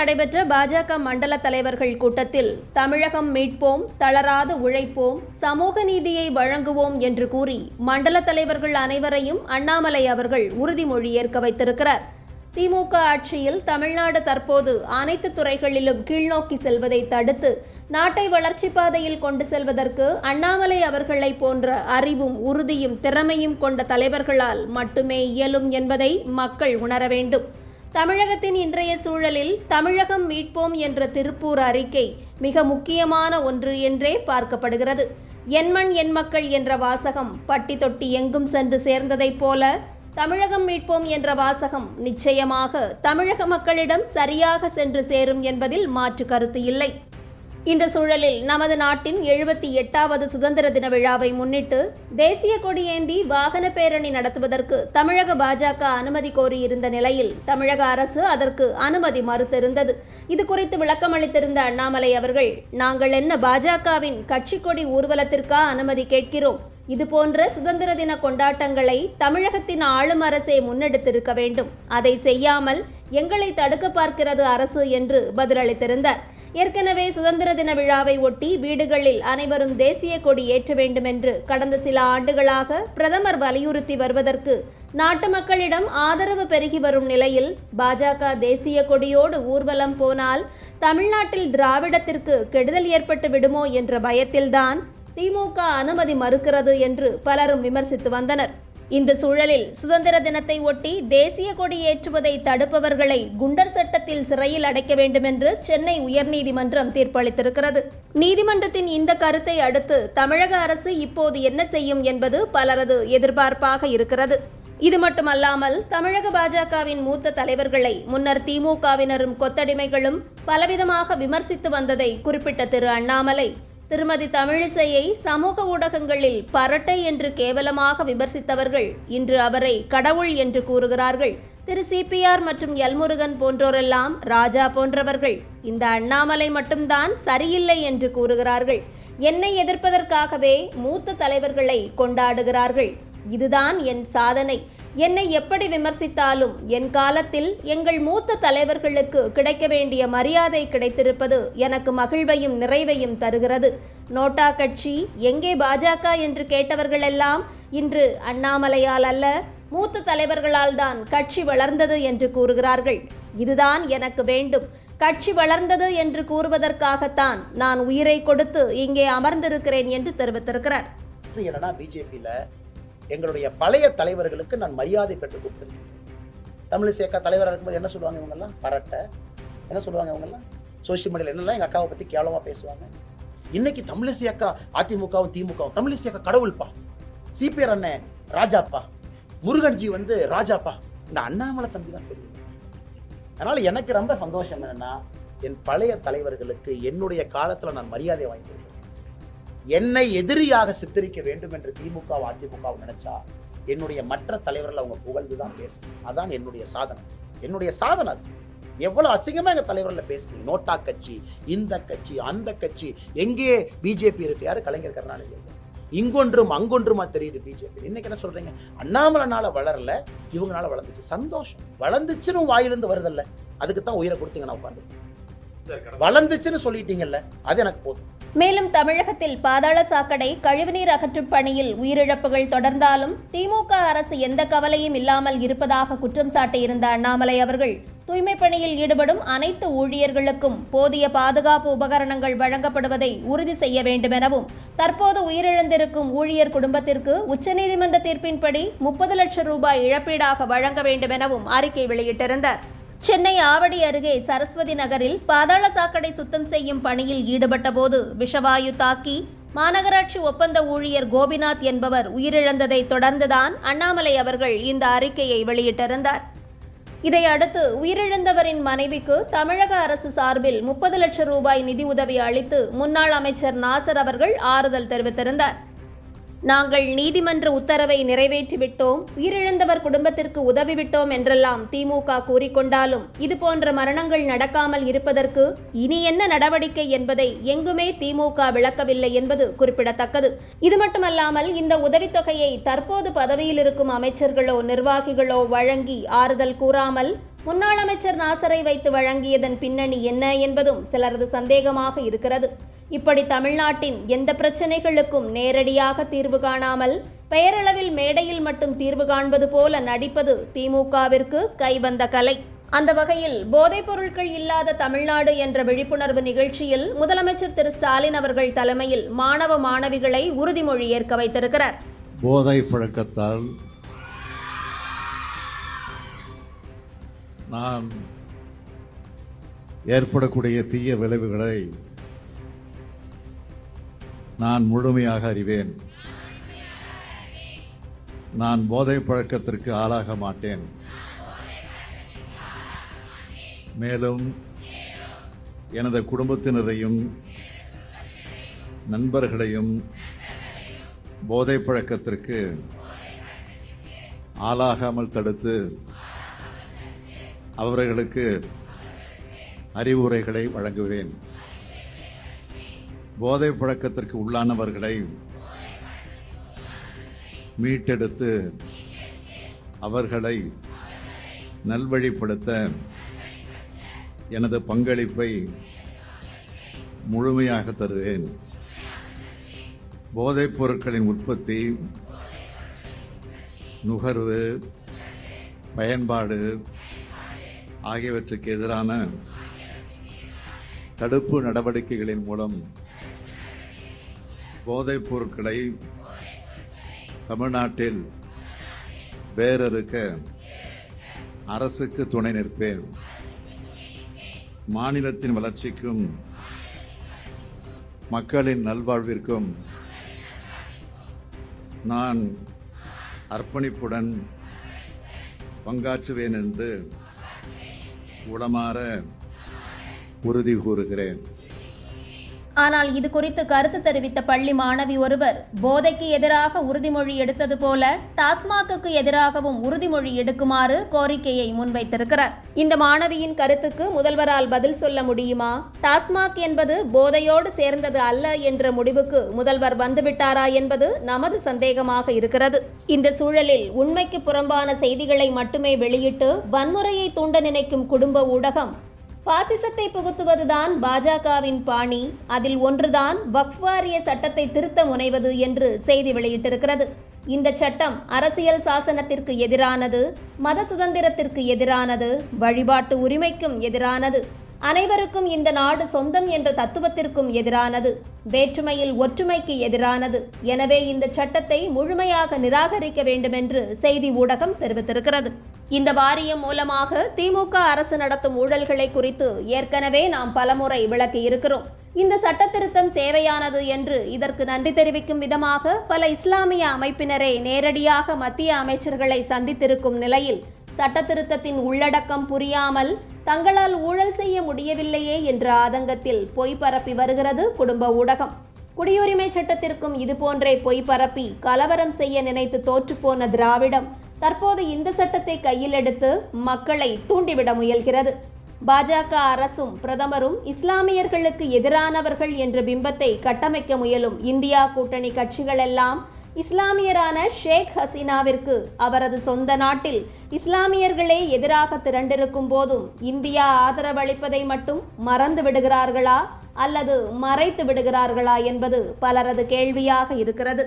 நடைபெற்ற பாஜக மண்டல தலைவர்கள் கூட்டத்தில் தமிழகம் மீட்போம் தளராது உழைப்போம் சமூக நீதியை வழங்குவோம் என்று கூறி மண்டல தலைவர்கள் அனைவரையும் அண்ணாமலை அவர்கள் உறுதிமொழி ஏற்க வைத்திருக்கிறார். திமுக ஆட்சியில் தமிழ்நாடு தற்போது அனைத்து துறைகளிலும் கீழ்நோக்கி செல்வதை தடுத்து நாட்டை வளர்ச்சி பாதையில் கொண்டு செல்வதற்கு அண்ணாமலை அவர்களை போன்ற அறிவும் உறுதியும் திறமையும் கொண்ட தலைவர்களால் மட்டுமே இயலும் என்பதை மக்கள் உணர வேண்டும். தமிழகத்தின் இன்றைய சூழலில் தமிழகம் மீட்போம் என்ற திருப்பூர் அறிக்கை மிக முக்கியமான ஒன்று என்றே பார்க்கப்படுகிறது. எண்மண் என் மக்கள் என்ற வாசகம் பட்டி தொட்டி எங்கும் சென்று சேர்ந்ததைப் போல தமிழகம் மீட்போம் என்ற வாசகம் நிச்சயமாக தமிழக மக்களிடம் சரியாக சென்று சேரும் என்பதில் மாற்று கருத்து இல்லை. இந்த சூழலில் நமது நாட்டின் எழுபத்தி எட்டாவது சுதந்திர தின விழாவை முன்னிட்டு தேசிய கொடியேந்தி வாகன பேரணி நடத்துவதற்கு தமிழக பாஜக அனுமதி கோரியிருந்த நிலையில் தமிழக அரசு அதற்கு அனுமதி மறுத்திருந்தது. இது குறித்து விளக்கமளித்திருந்த அண்ணாமலை அவர்கள் நாங்கள் என்ன பாஜகவின் கட்சி கொடி ஊர்வலத்திற்கா அனுமதி கேட்கிறோம். இதுபோன்ற சுதந்திர தின கொண்டாட்டங்களை தமிழகத்தின் ஆளும் அரசே முன்னெடுத்திருக்க வேண்டும். அதை செய்யாமல் எங்களை தடுக்க பார்க்கிறது அரசு என்று பதிலளித்திருந்தார். ஏற்கனவே சுதந்திர தின விழாவை ஒட்டி வீடுகளில் அனைவரும் தேசிய கொடி ஏற்ற வேண்டும் என்று கடந்த சில ஆண்டுகளாக பிரதமர் வலியுறுத்தி வருவதற்கு நாட்டு மக்களிடம் ஆதரவு பெருகி வரும் நிலையில் பாஜக தேசிய கொடியோடு ஊர்வலம் போனால் தமிழ்நாட்டில் திராவிடத்திற்கு கெடுதல் ஏற்பட்டு விடுமோ என்ற பயத்தில்தான் திமுக அனுமதி மறுக்கிறது என்று பலரும் விமர்சித்து வந்தனர். இந்த சூழலில் சுதந்திர தினத்தை ஒட்டி தேசிய கொடி ஏற்றுவதை தடுப்பவர்களை குண்டர் சட்டத்தில் சிறையில் அடைக்க வேண்டும் என்று சென்னை உயர்நீதிமன்றம் தீர்ப்பளித்திருக்கிறது. நீதிமன்றத்தின் இந்த கருத்தை அடுத்து தமிழக அரசு இப்போது என்ன செய்யும் என்பது பலரது எதிர்பார்ப்பாக இருக்கிறது. இது மட்டுமல்லாமல் தமிழக பாஜகவின் மூத்த தலைவர்களை முன்னர் திமுகவினரும் கொத்தடிமைகளும் பலவிதமாக விமர்சித்து வந்ததை குறிப்பிட்ட திரு அண்ணாமலை திருமதி தமிழிசையை சமூக ஊடகங்களில் பரட்டை என்று கேவலமாக விமர்சித்தவர்கள் இன்று அவரை கடவுள் என்று கூறுகிறார்கள். திரு. சிபிஆர் மற்றும் எல்முருகன் போன்றோரெல்லாம் ராஜா போன்றவர்கள். இந்த அண்ணாமலை மட்டும்தான் சரியில்லை என்று கூறுகிறார்கள். என்னை எதிர்ப்பதற்காகவே மூத்த தலைவர்களை கொண்டாடுகிறார்கள். இதுதான் என் சாதனை. என்னை எப்படி விமர்சித்தாலும் என் காலத்தில் எங்கள் மூத்த தலைவர்களுக்கு கிடைக்க வேண்டிய மரியாதை கிடைத்திருப்பது எனக்கு மகிழ்வையும் நிறைவையும் தருகிறது. நோட்டா கட்சி எங்கே பாஜக என்று கேட்டவர்களெல்லாம் இன்று அண்ணாமலையால் அல்ல மூத்த தலைவர்களால் தான் கட்சி வளர்ந்தது என்று கூறுகிறார்கள். இதுதான் எனக்கு வேண்டும். கட்சி வளர்ந்தது என்று கூறுவதற்காகத்தான் நான் உயிரை கொடுத்து இங்கே அமர்ந்திருக்கிறேன் என்று தெரிவித்திருக்கிறார். என்னன்னா பிஜேபியில் எங்களுடைய பழைய தலைவர்களுக்கு நான் மரியாதை பெற்றுக் கொடுத்துருக்கேன். தமிழிசேக்கா தலைவராக இருக்கும்போது என்ன சொல்லுவாங்க இவங்கெல்லாம்? பரட்டை. என்ன சொல்லுவாங்க இவங்கெல்லாம்? சோசியல் மீடியாவில் என்னெல்லாம்? எங்கள் அக்காவை பற்றி கேவலமாக பேசுவாங்க. இன்னைக்கு தமிழிசை அக்கா அதிமுகவும் திமுகவும் தமிழிசை அக்கா கடவுள்ப்பா சிபிஆர் அண்ணன் ராஜாப்பா. முருகன்ஜி வந்து ராஜாப்பா. இந்த அண்ணாமலை தம்பி தான் தெரியும். அதனால் எனக்கு ரொம்ப சந்தோஷம் என்னன்னா என் பழைய தலைவர்களுக்கு என்னுடைய காலத்தில் நான் மரியாதை வாங்கிக்கிறேன் என்னை எதிரியாக சித்தரிக்க வேண்டும் என்று திமுக அதிமுக நினைச்சா என்னுடைய மற்ற தலைவர்கள் அவங்க புகழ்ந்து தான் பேசணும் அதான் என்னுடைய சாதனை. என்னுடைய சாதனை அது. எவ்வளவு அசிங்கமா எங்க தலைவர்ல பேசுறீங்க நோட்டா கட்சி இந்த கட்சி அந்த கட்சி. எங்கே பிஜேபி இருக்கு? யாரு? கலைஞர் கருணாநிதி இங்கொன்றும் அங்கொன்றுமா தெரியுது பிஜேபி. இன்னைக்கு என்ன சொல்றீங்க? அண்ணாமலைனால வளரல இவங்களால வளர்ந்துச்சு. சந்தோஷம். வளர்ந்துச்சுன்னு வாயிலிருந்து வருதல்ல. அதுக்கு தான் உயிரை கொடுத்தீங்க நான் உட்காந்து வளர்ந்துச்சுன்னு சொல்லிட்டீங்கல்ல அது எனக்கு போதும். மேலும் தமிழகத்தில் பாதாள சாக்கடை கழிவுநீர் அகற்றும் பணியில் உயிரிழப்புகள் தொடர்ந்தாலும் திமுக அரசு எந்த கவலையும் இல்லாமல் இருப்பதாக குற்றம் சாட்டியிருந்த அண்ணாமலை அவர்கள் தூய்மை பணியில் ஈடுபடும் அனைத்து ஊழியர்களுக்கும் போதிய பாதுகாப்பு உபகரணங்கள் வழங்கப்படுவதை உறுதி செய்ய வேண்டும் எனவும் தற்போது உயிரிழந்திருக்கும் ஊழியர் குடும்பத்திற்கு உச்சநீதிமன்ற தீர்ப்பின்படி முப்பது லட்சம் ரூபாய் இழப்பீடாக வழங்க வேண்டும் எனவும் அறிக்கை வெளியிட்டிருந்தார். சென்னை ஆவடி அருகே சரஸ்வதி நகரில் பாதாள சாக்கடை சுத்தம் செய்யும் பணியில் ஈடுபட்டபோது விஷவாயு தாக்கி மாநகராட்சி ஒப்பந்த ஊழியர் கோபிநாத் என்பவர் உயிரிழந்ததை தொடர்ந்துதான் அண்ணாமலை அவர்கள் இந்த அறிக்கையை வெளியிட்டிருந்தார். இதையடுத்து உயிரிழந்தவரின் மனைவிக்கு தமிழக அரசு சார்பில் முப்பது லட்சம் ரூபாய் நிதி உதவி அளித்து முன்னாள் அமைச்சர் நாசர் அவர்கள் ஆறுதல் தெரிவித்திருந்தார். நாங்கள் நீதிமன்ற உத்தரவை நிறைவேற்றிவிட்டோம். உயிரிழந்தவர் குடும்பத்திற்கு உதவிவிட்டோம் என்றெல்லாம் திமுக கூறிக்கொண்டாலும் இதுபோன்ற மரணங்கள் நடக்காமல் இருப்பதற்கு இனி என்ன நடவடிக்கை என்பதை எங்குமே திமுக விளக்கவில்லை என்பது குறிப்பிடத்தக்கது. இது மட்டுமல்லாமல் இந்த உதவித்தொகையை தற்போது பதவியில் இருக்கும் அமைச்சர்களோ நிர்வாகிகளோ வழங்கி ஆறுதல் கூறாமல் முன்னாள் அமைச்சர் நாசரை வைத்து வழங்கியதன் பின்னணி என்ன என்பதும் சிலரது சந்தேகமாக இருக்கிறது. இப்படி தமிழ்நாட்டின் எந்த பிரச்சனைகளுக்கும் நேரடியாக தீர்வு காணாமல் பெயரளவில் மேடையில் மட்டும் தீர்வு காண்பது போல நடிப்பது திமுகவிற்கு கைவந்த கலை. அந்த வகையில் போதைப் பொருட்கள் இல்லாத தமிழ்நாடு என்ற விழிப்புணர்வு நிகழ்ச்சியில் முதலமைச்சர் திரு ஸ்டாலின் அவர்கள் தலைமையில் மாணவ மாணவிகளை உறுதிமொழி ஏற்க வைத்திருக்கிறார். போதை பழக்கத்தால் நான் ஏற்படக்கூடிய தீய விளைவுகளை நான் முழுமையாக அறிவேன். நான் போதை பழக்கத்திற்கு ஆளாக மாட்டேன். மேலும் எனது குடும்பத்தினரையும் நண்பர்களையும் போதை பழக்கத்திற்கு ஆளாகாமல் தடுத்து அவர்களுக்கு அறிவுரைகளை வழங்குவேன். போதை பழக்கத்திற்கு உள்ளானவர்களை மீட்டெடுத்து அவர்களை நல்வழிப்படுத்த எனது பங்களிப்பை முழுமையாக தருவேன். போதைப் பொருட்களின் உற்பத்தி நுகர்வு பயன்பாடு ஆகியவற்றுக்கு எதிரான தடுப்பு நடவடிக்கைகளின் மூலம் போதைப் பொருட்களை தமிழ்நாட்டில் வேறறுக்க அரசுக்கு துணை நிற்பேன். மாநிலத்தின் வளர்ச்சிக்கும் மக்களின் நல்வாழ்விற்கும் நான் அர்ப்பணிப்புடன் பங்காற்றுவேன் என்று உளமாற உறுதி கூறுகிறேன். ஆனால் இது குறித்து கருத்து தெரிவித்த பள்ளி மாணவி ஒருவர் போதைக்கு எதிராக உறுதிமொழி எடுத்தது போல டாஸ்மாகுக்கு எதிராகவும் உறுதிமொழி எடுக்குமாறு கோரிக்கையை முன்வைத்திருக்கிறார். இந்த மாணவியின் கருத்துக்கு முதல்வரால் பதில் சொல்ல முடியுமா? டாஸ்மாக் என்பது போதையோடு சேர்ந்தது அல்ல என்ற முடிவுக்கு முதல்வர் வந்துவிட்டாரா என்பது நமது சந்தேகமாக இருக்கிறது. இந்த சூழலில் உண்மைக்கு புறம்பான செய்திகளை மட்டுமே வெளியிட்டு வன்முறையை தூண்ட நினைக்கும் குடும்ப ஊடகம் பாசிசத்தை புகுத்துவதுதான் பாஜகவின் பாணி. அதில் ஒன்றுதான் வக்ஃப் சட்டத்தை திருத்த முனைவது என்று செய்தி வெளியிட்டிருக்கிறது. இந்த சட்டம் அரசியல் சாசனத்திற்கு எதிரானது மத சுதந்திரத்திற்கு எதிரானது வழிபாட்டு உரிமைக்கும் எதிரானது. அனைவருக்கும் இந்த நாடு சொந்தம் என்ற தத்துவத்திற்கும் எதிரானது வேற்றுமையில் ஒற்றுமைக்கு எதிரானது. எனவே இந்த சட்டத்தை முழுமையாக நிராகரிக்க வேண்டுமென்று செய்தி ஊடகம் தெரிவித்திருக்கிறது. இந்த வாரியம் மூலமாக திமுக அரசு நடத்தும் ஊழல்களை குறித்து ஏற்கனவே நாம் பலமுறை விளக்கி இருக்கிறோம். இந்த சட்ட திருத்தம் தேவையானது என்று இதற்கு நன்றி தெரிவிக்கும் விதமாக பல இஸ்லாமிய அமைப்பினரை நேரடியாக மத்திய அமைச்சர்களை சந்தித்திருக்கும் நிலையில் சட்ட திருத்தத்தின் உள்ளடக்கம் புரியாமல் தங்களால் ஊழல் செய்ய முடியவில்லையே என்ற ஆதங்கத்தில் பொய் பரப்பி வருகிறது குடும்ப ஊடகம். குடியுரிமை சட்டத்திற்கும் இதுபோன்றே பொய் பரப்பி கலவரம் செய்ய நினைத்து தோற்றுப்போன திராவிடம் தற்போது இந்த சட்டத்தை கையில் எடுத்து மக்களை தூண்டிவிட முயல்கிறது. பாஜக அரசும் பிரதமரும் இஸ்லாமியர்களுக்கு எதிரானவர்கள் என்ற பிம்பத்தை கட்டமைக்க முயலும் இந்தியா கூட்டணி கட்சிகளெல்லாம் இஸ்லாமியரான ஷேக் ஹசீனாவிற்கு அவரது சொந்த நாட்டில் இஸ்லாமியர்களே எதிராக திரண்டிருக்கும் போதும் இந்தியா ஆதரவளிப்பதை மட்டும் மறந்து விடுகிறார்களா அல்லது மறைத்து விடுகிறார்களா என்பது பலரது கேள்வியாக இருக்கிறது.